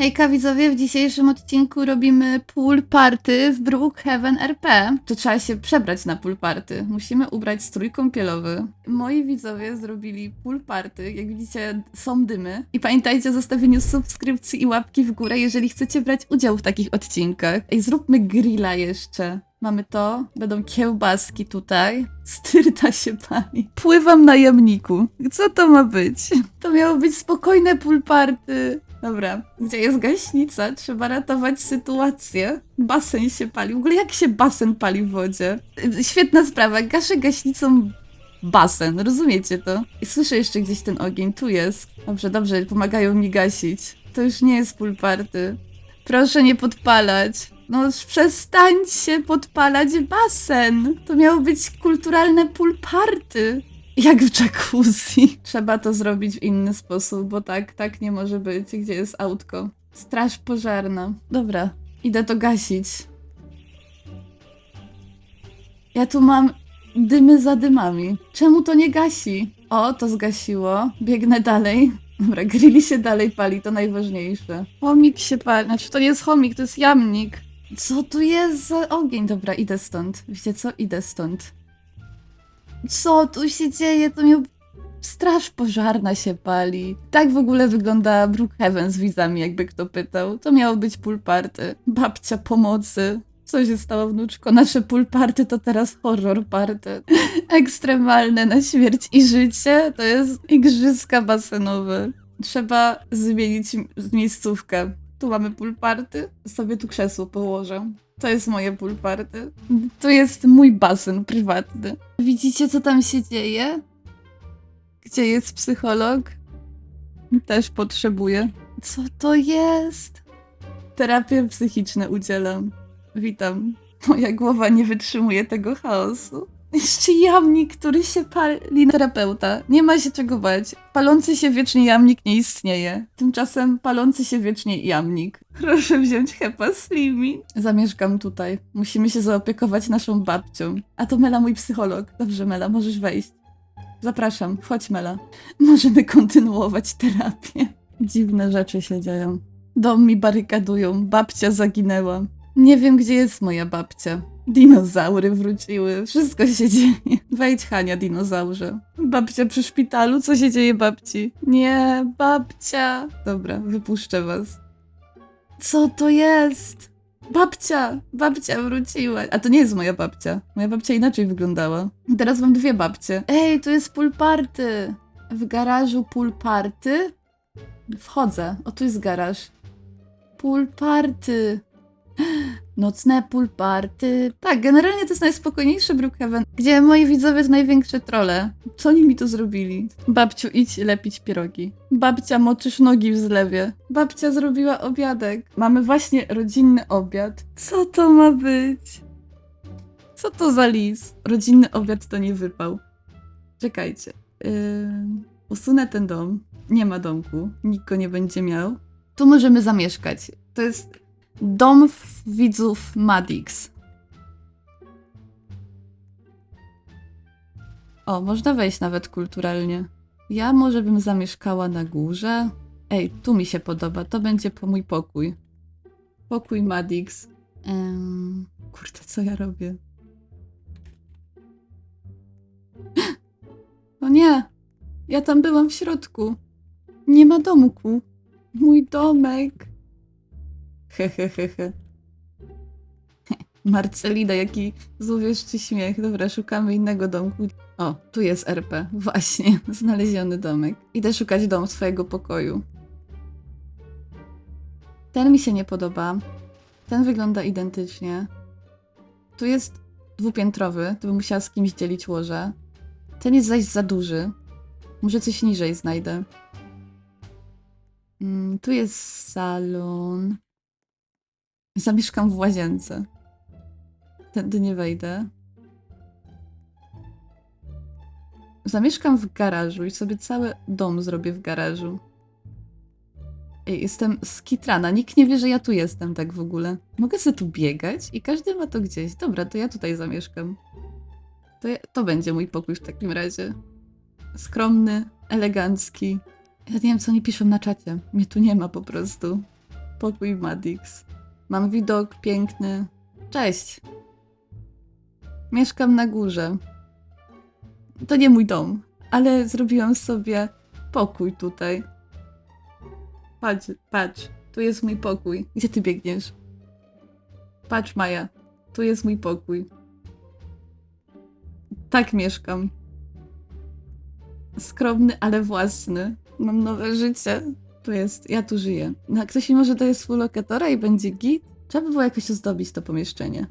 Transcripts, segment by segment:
Hejka widzowie, w dzisiejszym odcinku robimy pool party w Brookhaven RP. To trzeba się przebrać na pool party. Musimy ubrać strój kąpielowy. Moi widzowie zrobili pool party. Jak widzicie, są dymy. I pamiętajcie o zostawieniu subskrypcji i łapki w górę, jeżeli chcecie brać udział w takich odcinkach. Ej, zróbmy grilla jeszcze. Mamy to, będą kiełbaski tutaj. Styrta się pali. Pływam na jamniku. Co to ma być? To miało być spokojne pool party. Dobra, gdzie jest gaśnica? Trzeba ratować sytuację. Basen się pali. W ogóle jak się basen pali w wodzie? Świetna sprawa. Gaszę gaśnicą basen. Rozumiecie to? I słyszę jeszcze gdzieś ten ogień. Tu jest. Dobrze, dobrze. Pomagają mi gasić. To już nie jest pool party. Proszę nie podpalać. No przestańcie podpalać basen. To miało być kulturalne pool party. Jak w jacuzzi. Trzeba to zrobić w inny sposób, bo tak, tak nie może być. Gdzie jest autko? Straż pożarna. Dobra, idę to gasić. Ja tu mam dymy za dymami. Czemu to nie gasi? O, to zgasiło. Biegnę dalej. Dobra, grilli się dalej pali, to najważniejsze. Chomik się pali. Znaczy, to nie jest chomik, to jest jamnik. Co tu jest za ogień? Dobra, idę stąd. Wiecie co? Idę stąd. Co tu się dzieje? To miał... Straż pożarna się pali. Tak w ogóle wygląda Brookhaven z widzami, jakby kto pytał. To miało być pool party. Babcia pomocy. Co się stało, wnuczko? Nasze pool party to teraz horror party. Ekstremalne na śmierć i życie to jest igrzyska basenowe. Trzeba zmienić miejscówkę. Tu mamy pool party, sobie tu krzesło położę. To jest moje pool party. To jest mój basen prywatny. Widzicie, co tam się dzieje? Gdzie jest psycholog? Też potrzebuję. Co to jest? Terapie psychiczne udzielam. Witam. Moja głowa nie wytrzymuje tego chaosu. Jeszcze jamnik, który się pali. Terapeuta. Nie ma się czego bać. Palący się wiecznie jamnik nie istnieje. Tymczasem palący się wiecznie jamnik. Proszę wziąć Hepa Slimi. Zamieszkam tutaj. Musimy się zaopiekować naszą babcią. A to Mela, mój psycholog. Dobrze, Mela, możesz wejść. Zapraszam, wchodź Mela. Możemy kontynuować terapię. Dziwne rzeczy się dzieją. Dom mi barykadują, babcia zaginęła. Nie wiem, gdzie jest moja babcia. Dinozaury wróciły, wszystko się dzieje. Wejdź, Hania, dinozaurze. Babcia przy szpitalu, co się dzieje babci? Nie, babcia. Dobra, wypuszczę was. Co to jest? Babcia! Babcia wróciła. A to nie jest moja babcia. Moja babcia inaczej wyglądała. Teraz mam dwie babcie. Ej, tu jest pool party. W garażu pool party? Wchodzę. O, tu jest garaż. Pool party. Nocne pool party. Tak, generalnie to jest najspokojniejszy Brookhaven, gdzie moi widzowie to największe trole. Co oni mi tu zrobili? Babciu, idź lepić pierogi. Babcia, moczysz nogi w zlewie. Babcia zrobiła obiadek. Mamy właśnie rodzinny obiad. Co to ma być? Co to za lis? Rodzinny obiad to nie wypał. Czekajcie. Yy, usunę ten dom. Nie ma domku. Nikt go nie będzie miał. Tu możemy zamieszkać. To jest dom widzów Madix. O, można wejść nawet kulturalnie. Ja może bym zamieszkała na górze. Ej, tu mi się podoba. To będzie po mój pokój. Pokój Madix. Em, kurde, co ja robię? O nie! Ja tam byłam w środku. Nie ma domku. Mój domek. Hehehehe. Marcelina, jaki złowieszczy śmiech. Dobra, szukamy innego domku. O, tu jest RP. Właśnie, znaleziony domek. Idę szukać dom swojego pokoju. Ten mi się nie podoba. Ten wygląda identycznie. Tu jest dwupiętrowy, to bym musiała z kimś dzielić łoże. Ten jest zaś za duży. Może coś niżej znajdę. Mm, tu jest salon. Zamieszkam w łazience. Tędy nie wejdę. Zamieszkam w garażu i sobie cały dom zrobię w garażu. Ej, jestem skitrana. Nikt nie wie, że ja tu jestem tak w ogóle. Mogę sobie tu biegać i każdy ma to gdzieś. Dobra, to ja tutaj zamieszkam. To, ja, to będzie mój pokój w takim razie. Skromny, elegancki. Ja nie wiem, co oni piszą na czacie. Mnie tu nie ma po prostu. Pokój Madix. Mam widok piękny. Cześć. Mieszkam na górze. To nie mój dom, ale zrobiłam sobie pokój tutaj. Patrz, patrz, tu jest mój pokój. Gdzie ty biegniesz? Patrz, Maja, tu jest mój pokój. Tak mieszkam. Skromny, ale własny. Mam nowe życie. Tu jest, ja tu żyję. No, ktoś mi może daje współlokatora i będzie git? Trzeba by było jakoś ozdobić to pomieszczenie.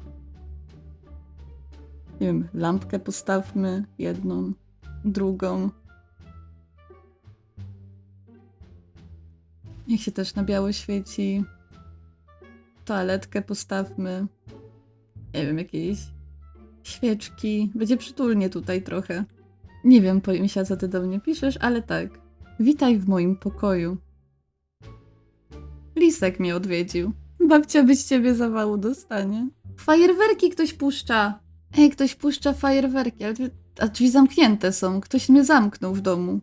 Nie wiem, lampkę postawmy, jedną, drugą. Niech się też na biało świeci. Toaletkę postawmy. Nie wiem, jakieś świeczki. Będzie przytulnie tutaj trochę. Nie wiem, Polimsia, co ty do mnie piszesz, ale tak. Witaj w moim pokoju. Lisek mnie odwiedził. Babcia by z ciebie zawału dostanie. Fajerwerki ktoś puszcza. Ej, ktoś puszcza fajerwerki, ale a drzwi zamknięte są. Ktoś mnie zamknął w domu.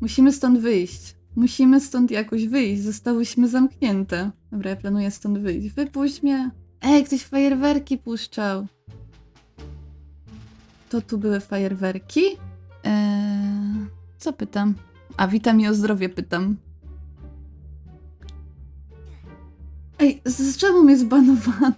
Musimy stąd wyjść. Musimy stąd jakoś wyjść. Zostałyśmy zamknięte. Dobra, ja planuję stąd wyjść. Wypuść mnie. Ej, ktoś fajerwerki puszczał. To tu były fajerwerki? Eee, co pytam? A witam i o zdrowie pytam. Ej, z, czemu mnie zbanowano?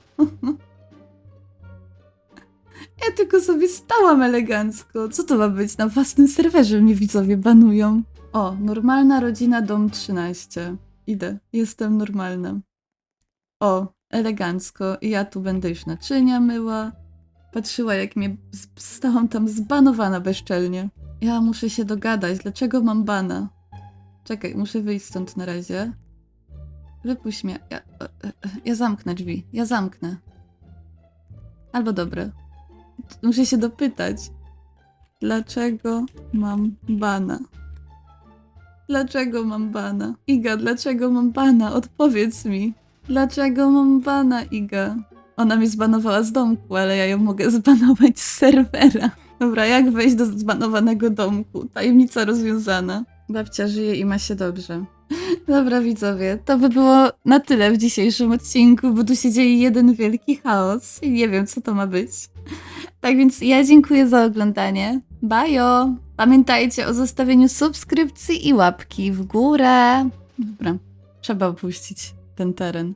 Ja tylko sobie stałam elegancko. Co to ma być? Na własnym serwerze mnie widzowie banują. O, normalna rodzina, dom 13. Idę, jestem normalna. O, elegancko. Ja tu będę już naczynia myła. Patrzyła, jak mnie stałam tam zbanowana bezczelnie. Ja muszę się dogadać, dlaczego mam bana? Czekaj, muszę wyjść stąd na razie. Wypuść mnie. Ja, e, e, ja zamknę drzwi. Ja zamknę. Albo dobre. Muszę się dopytać. Dlaczego mam bana? Dlaczego mam bana? Iga, dlaczego mam bana? Odpowiedz mi. Dlaczego mam bana, Iga? Ona mnie zbanowała z domku, ale ja ją mogę zbanować z serwera. Dobra, jak wejść do zbanowanego domku? Tajemnica rozwiązana. Babcia żyje i ma się dobrze. Dobra, widzowie, to by było na tyle w dzisiejszym odcinku, bo tu się dzieje jeden wielki chaos i nie wiem, co to ma być. Tak więc ja dziękuję za oglądanie. Bajo! Pamiętajcie o zostawieniu subskrypcji i łapki w górę. Dobra, trzeba opuścić ten teren.